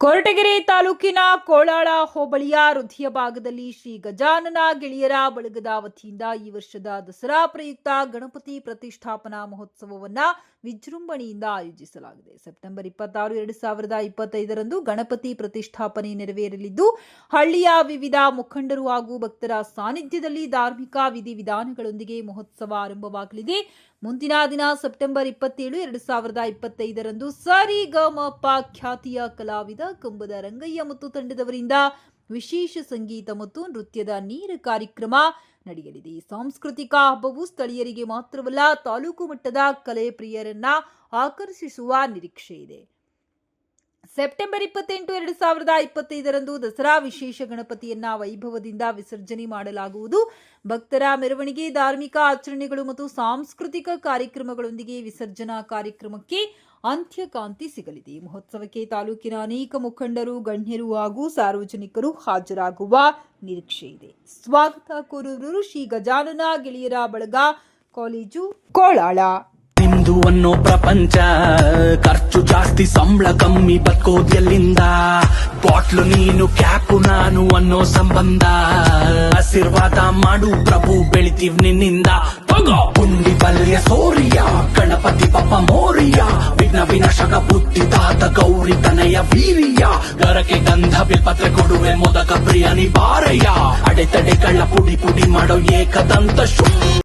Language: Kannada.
ಕೊರಟಗೆರೆ ತಾಲೂಕಿನ ಕೋಳಾಳ ಹೋಬಳಿಯ ಹೃದಯ ಭಾಗದಲ್ಲಿ ಶ್ರೀ ಗಜಾನನ ಗೆಳೆಯರ ಬಳಗದ ವತಿಯಿಂದ ಈ ವರ್ಷದ ದಸರಾ ಪ್ರಯುಕ್ತ ಗಣಪತಿ ಪ್ರತಿಷ್ಠಾಪನಾ ಮಹೋತ್ಸವವನ್ನ ವಿಜೃಂಭಣೆಯಿಂದ ಆಯೋಜಿಸಲಾಗಿದೆ. ಸೆಪ್ಟೆಂಬರ್ ಇಪ್ಪತ್ತಾರು, ಎರಡು ಸಾವಿರದ ಇಪ್ಪತ್ತೈದರಂದು ಗಣಪತಿ ಪ್ರತಿಷ್ಠಾಪನೆ ನೆರವೇರಲಿದ್ದು, ಹಳ್ಳಿಯ ವಿವಿಧ ಮುಖಂಡರು ಹಾಗೂ ಭಕ್ತರ ಸಾನ್ನಿಧ್ಯದಲ್ಲಿ ಧಾರ್ಮಿಕ ವಿಧಿವಿಧಾನಗಳೊಂದಿಗೆ ಮಹೋತ್ಸವ ಆರಂಭವಾಗಲಿದೆ. ಮುಂದಿನ ದಿನ ಸೆಪ್ಟೆಂಬರ್ ಇಪ್ಪತ್ತೇಳು, ಎರಡು ಸಾವಿರದ ಇಪ್ಪತ್ತೈದರಂದು ಸರಿ ಗಮಪ ಖ್ಯಾತಿಯ ಕಲಾವಿದ ಕಂಬದ ರಂಗಯ್ಯ ಮತ್ತು ತಂಡದವರಿಂದ ವಿಶೇಷ ಸಂಗೀತ ಮತ್ತು ನೃತ್ಯದ ನೇರ ಕಾರ್ಯಕ್ರಮ ನಡೆಯಲಿದೆ. ಈ ಸಾಂಸ್ಕೃತಿಕ ಹಬ್ಬವು ಸ್ಥಳೀಯರಿಗೆ ಮಾತ್ರವಲ್ಲ, ತಾಲೂಕು ಮಟ್ಟದ ಕಲೆ ಪ್ರಿಯರನ್ನ ಆಕರ್ಷಿಸುವ ನಿರೀಕ್ಷೆ ಇದೆ. ಸೆಪ್ಟೆಂಬರ್ ಇಪ್ಪತ್ತೆಂಟು, ಎರಡು ಸಾವಿರದ ಇಪ್ಪತ್ತೈದರಂದು ದಸರಾ ವಿಶೇಷ ಗಣಪತಿಯನ್ನ ವೈಭವದಿಂದ ವಿಸರ್ಜನೆ ಮಾಡಲಾಗುವುದು. ಭಕ್ತರ ಮೆರವಣಿಗೆ, ಧಾರ್ಮಿಕ ಆಚರಣೆಗಳು ಮತ್ತು ಸಾಂಸ್ಕೃತಿಕ ಕಾರ್ಯಕ್ರಮಗಳೊಂದಿಗೆ ವಿಸರ್ಜನಾ ಕಾರ್ಯಕ್ರಮಕ್ಕೆ ಅಂತ್ಯಕಾಂತಿ ಸಿಗಲಿದೆ. ಮಹೋತ್ಸವಕ್ಕೆ ತಾಲೂಕಿನ ಅನೇಕ ಮುಖಂಡರು, ಗಣ್ಯರು ಹಾಗೂ ಸಾರ್ವಜನಿಕರು ಹಾಜರಾಗುವ ನಿರೀಕ್ಷೆ ಇದೆ. ಸ್ವಾಗತ ಕೋರುವರು ಶ್ರೀ ಗಜಾನನ ಗೆಳೆಯರ ಬಳಗ, ಕಾಲೇಜು ಕೋಳಾಳ ನಿಮ್ದು ಅನ್ನೋ ಪ್ರಪಂಚ. ಖರ್ಚು ಜಾಸ್ತಿ, ಸಂಬಳ ಕಮ್ಮಿ ಬದುಕೋದೆಲ್ಲಿಂದ ಬಾಟ್ಲು ನೀನು, ಕ್ಯಾಪು ನಾನು ಅನ್ನೋ ಸಂಬಂಧ. ಆಶೀರ್ವಾದ ಮಾಡು, ಪ್ರಭು ಬೆಳಿತೀವ್ ನಿನ್ನಿಂದ. ಪುಂಡಿ ಬಲ್ಯ ಸೋರಿಯ, ಗಣಪತಿ ಪಪ್ಪ ಮೋರಿಯ. ವಿಘ್ನ ವಿನಾಶಕ ಬುದ್ಧಿ ತಾತ ಗೌರಿ ತನಯ ವೀರಿಯ ಗರಕೆ ಗಂಧ ಬಿಲ್ಪತ್ರೆ ಕೊಡುವೆ, ಮೊದಕ ಪ್ರಿಯ ನಿವಾರಯ್ಯ ಅಡೆತಡೆಗಳ ಪುಡಿ ಪುಡಿ ಮಾಡೋ ಏಕದಂತ ಶು